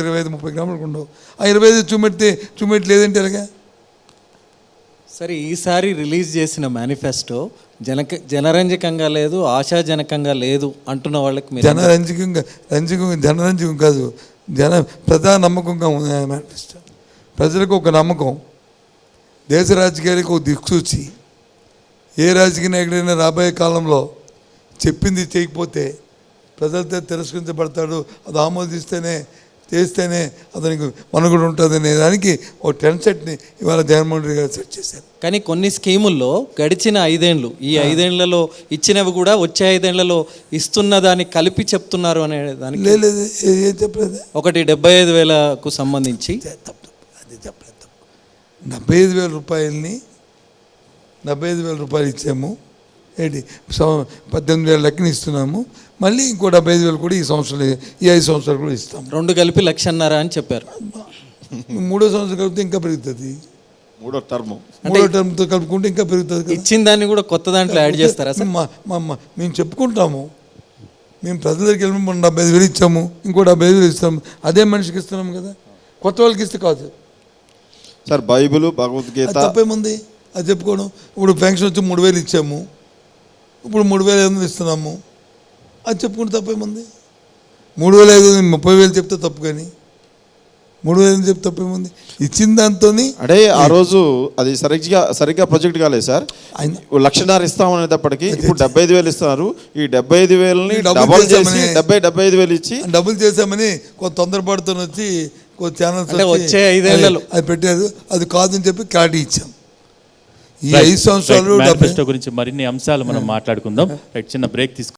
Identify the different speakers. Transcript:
Speaker 1: ఇరవై ఐదు ముప్పై గ్రాములకు ఉండవు. ఆ ఇరవై ఐదు చూమెట్టి లేదంటే ఎలాగా?
Speaker 2: సరే ఈసారి రిలీజ్ చేసిన మేనిఫెస్టో జనక జనరంజకంగా లేదు ఆశాజనకంగా లేదు అంటున్న వాళ్ళకి మీరు
Speaker 1: జనరంజకంగా రంజకం జనరంజకం కాదు. జన ప్రజా నమ్మకంగా ఉంది ఆ మేనిఫెస్టో. ప్రజలకు ఒక నమ్మకం. దేశ రాజకీయాలకు ఒక దిక్సూచి. ఏ రాజకీయ నాయకుడైనా రాబోయే కాలంలో చెప్పింది చేయకపోతే ప్రజలతో తిరస్కరించబడతాడు అది ఆమోదిస్తేనే చేస్తేనే అతనికి మనుగడ ఉంటుంది అనే దానికి ఒక టెన్ సెట్ని ఇవాళ జగన్మోహన్ రెడ్డి గారు సెట్ చేశారు.
Speaker 2: కానీ కొన్ని స్కీముల్లో గడిచిన ఐదేండ్లు ఈ ఐదేండ్లలో ఇచ్చినవి కూడా వచ్చే ఐదేండ్లలో ఇస్తున్న దాన్ని కలిపి చెప్తున్నారు అనే దానికి
Speaker 1: లేదు ఏ- చెప్పలేదు.
Speaker 2: ఒకటి డెబ్బై ఐదు వేలకు సంబంధించి.
Speaker 1: అది చెప్పలేదు డెబ్బై ఐదు వేల రూపాయలని డెబ్బై ఐదు వేల రూపాయలు ఇచ్చాము. ఏంటి? పద్దెనిమిది వేల లెక్కన ఇస్తున్నాము. మళ్ళీ ఇంకో డెబ్బై ఐదు వేలు కూడా ఈ సంవత్సరం ఈ ఐదు సంవత్సరాలు కూడా ఇస్తాము
Speaker 2: రెండు కలిపి లక్షన్నర అని చెప్పారు.
Speaker 1: మూడో సంవత్సరం కలిపితే ఇంకా పెరుగుతుంది.
Speaker 3: మూడో టర్మ్.
Speaker 1: మూడో టర్మ్తో కలుపుకుంటే ఇంకా పెరుగుతుంది
Speaker 2: ఇచ్చిన దాన్ని కూడా కొత్త దాంట్లో యాడ్ చేస్తారా
Speaker 1: మా మేము చెప్పుకుంటాము. మేము ప్రజల దగ్గరికి వెళ్ళి మనం డెబ్బై ఐదు వేలు ఇచ్చాము ఇంకో డెబ్బై ఐదు వేలు ఇస్తాము. అదే మనిషికి ఇస్తున్నాము కదా. కొత్త వాళ్ళకి ఇస్తే కాదు.
Speaker 3: సార్ బైబిల్ భగవద్గీత
Speaker 1: తప్పేముంది? అది చెప్పుకోవడం. ఇప్పుడు పెన్షన్ వచ్చి మూడు వేలు ఇచ్చాము. ఇప్పుడు మూడు వేల ఐదు వందలు ఇస్తున్నాము? అది చెప్పుకుంటే తప్పేముంది మూడు వేల ఐదు వందలు ముప్పై వేలు చెప్తే తప్పు కానీ. మూడు వేలు చెప్తే తప్పేముంది ఇచ్చిన దాంతో
Speaker 3: అంటే ఆ రోజు అది సరిగ్గా సరిగ్గా ప్రొజెక్ట్ కాలేదు సార్. లక్షన్నర ఇస్తామనేటప్పటికి ఇప్పుడు డెబ్బై ఐదు వేలు ఇస్తున్నారు. ఈ డెబ్బై ఐదు వేలని
Speaker 1: డబుల్
Speaker 3: డబల్ చేసి. డెబ్బై డెబ్బై ఐదు వేలు ఇచ్చి
Speaker 1: డబ్బులు చేశామని కొంత తొందరపడుతూ వచ్చి కొంత ఛానల్స్
Speaker 2: అంటే
Speaker 1: వచ్చి
Speaker 2: వచ్చే ఐదేళ్ళలో.
Speaker 1: అది పెట్టారు అది కాదని చెప్పి క్లారిటీ ఇచ్చాం. ఈ ఐదు సంవత్సరాలు
Speaker 4: గురించి మరిన్ని అంశాలు మనం మాట్లాడుకుందాం. చిన్న బ్రేక్ తీసుకు